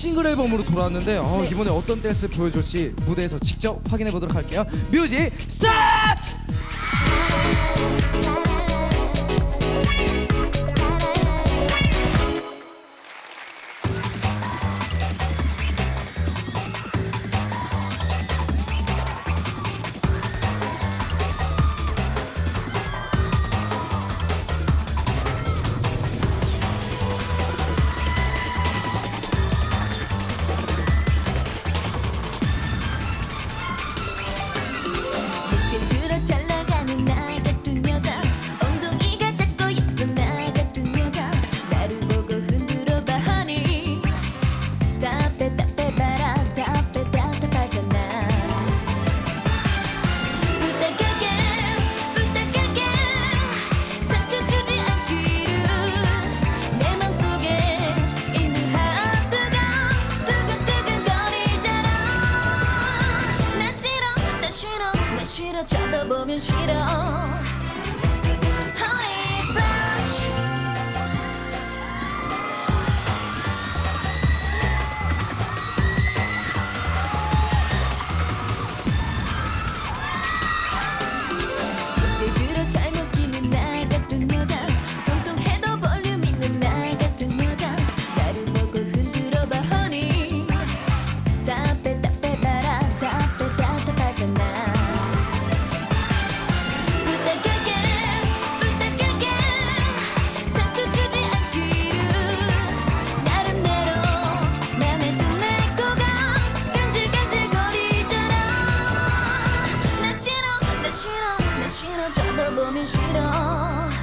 싱글 앨범으로 돌아왔는데 어, 네. 이번에 어떤 댄스 보여줄지 무대에서 직접 확인해 보도록 할게요. 뮤직 스타트! 쳐다보면 싫어. me girant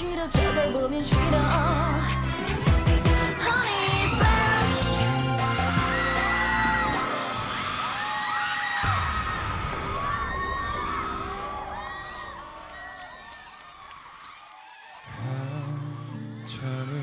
싫어 저걸 보면 싫어. Honey